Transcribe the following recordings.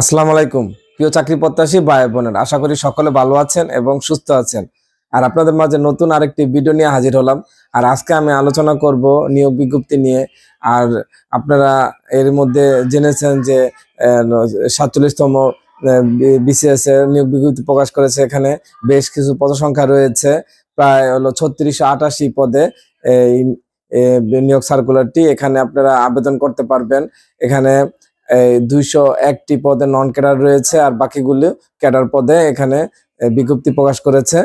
আসসালামু আলাইকুম। প্রিয় চাকরি প্রত্যাশী ভাই বোনের, আশা করি সকলে ভালো আছেন এবং সুস্থ আছেন। আর আপনাদের মাঝে নতুন আরেকটি ভিডিও নিয়ে হাজির হলাম। আর আজকে আমি আলোচনা করব নিয়োগ বিজ্ঞপ্তি নিয়ে। আর আপনারা এর মধ্যে জেনেছেন যে সাতচল্লিশতম বিসিএস এর নিয়োগ বিজ্ঞপ্তি প্রকাশ করেছে এখানে। বেশ কিছু পদসংখ্যা রয়েছে। প্রায় হলো ছত্রিশশো আটাশি পদে এই নিয়োগ সার্কুলারটি এখানে আপনারা আবেদন করতে পারবেন। এখানে দুইশো একটি পদে নন ক্যাডার রয়েছে আর বাকিগুলো ক্যাডার পদে এখানে বিজ্ঞপ্তি প্রকাশ করেছে।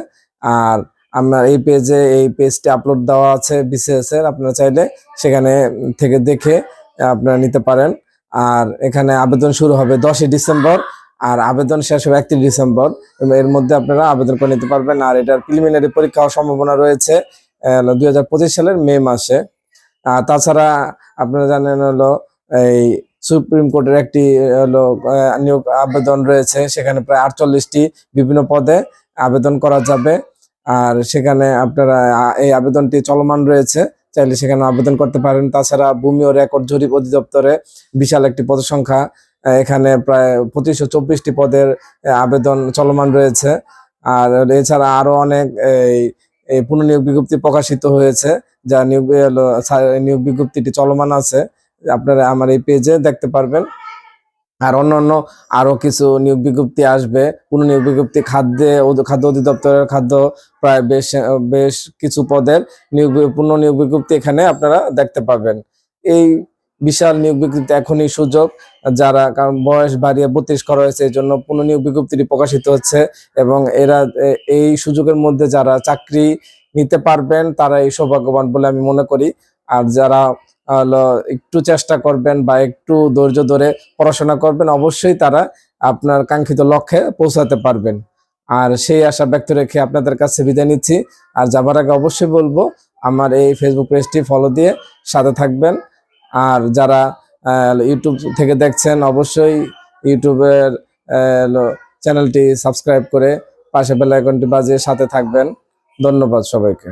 আর আপনার এই পেজে এই পেজটি আপলোড দেওয়া আছে বিসিএস এর, আপনারা চাইলে সেখানে থেকে দেখে আপনারা নিতে পারেন। আর এখানে আবেদন শুরু হবে দশই ডিসেম্বর আর আবেদন শেষ হবে একত্রিশ ডিসেম্বর। এর মধ্যে আপনারা আবেদন করে নিতে পারবেন। আর এটার প্রিলিমিনারি পরীক্ষা হওয়ার সম্ভাবনা রয়েছে দুই হাজার পঁচিশ সালের মে মাসে। আর তাছাড়া আপনারা জানেন হলো এই সুপ্রিম কোর্টের একটি নিয়োগ আবেদন রয়েছে। সেখানে প্রায় আটচল্লিশটি বিভিন্ন পদে আবেদন করা যাবে। আর সেখানে আপনারা এই আবেদনটি চলমান রয়েছে। চাইলে সেখানে আবেদন করতে পারেন। তাছাড়া ভূমি ও রেকর্ড জরিপ অধিদপ্তরে বিশাল একটি পদ সংখ্যা এখানে প্রায় পঁচিশশো চব্বিশটি পদের আবেদন চলমান রয়েছে। আর এছাড়া আরও অনেক, এই এই পুনর্নিয়োগ বিজ্ঞপ্তি প্রকাশিত হয়েছে। যা নিয়োগ নিয়োগ বিজ্ঞপ্তিটি চলমান আছে। আপনারা আমার এই পেজে দেখতে পারবেন। আর অন্যান্য আরও কিছু নিয়োগ বিজ্ঞপ্তি আসবে। কোন নিয়োগ বিজ্ঞপ্তি খাদ্যে খাদ্য অধিদপ্তরের খাদ্য প্রায় বেশ বেশ কিছু পদের নিয়োগ পূর্ণ নিয়োগ বিজ্ঞপ্তি এখানে আপনারা দেখতে পাবেন। এই বিশাল নিয়োগ বিজ্ঞপ্তি এখনই সুযোগ, যারা কারণ বয়স বাড়িয়ে বত্রিশ করা হয়েছে, এই জন্য পুনঃনিয়োগ বিজ্ঞপ্তিটি প্রকাশিত হচ্ছে এবং এরা এই সুযোগের মধ্যে যারা চাকরি নিতে পারবেন, তারা এই সৌভাগ্যবান বলে আমি মনে করি। আর যারা একটু চেষ্টা করবেন বা একটু ধৈর্য ধরে পড়াশোনা করবেন, অবশ্যই তারা আপনার কাঙ্ক্ষিত লক্ষ্যে পৌঁছাতে পারবেন। আর সেই আশা ব্যক্ত রেখে আপনাদের কাছে বিদায় নিচ্ছি। আর যাবার আগে অবশ্যই বলব, আমার এই ফেসবুক পেজটি ফলো দিয়ে সাথে থাকবেন। আর যারা ইউটিউব থেকে দেখছেন, অবশ্যই ইউটিউবের চ্যানেলটি সাবস্ক্রাইব করে পাশে বেল আইকনটি বাজিয়ে সাথে থাকবেন। ধন্যবাদ সবাইকে।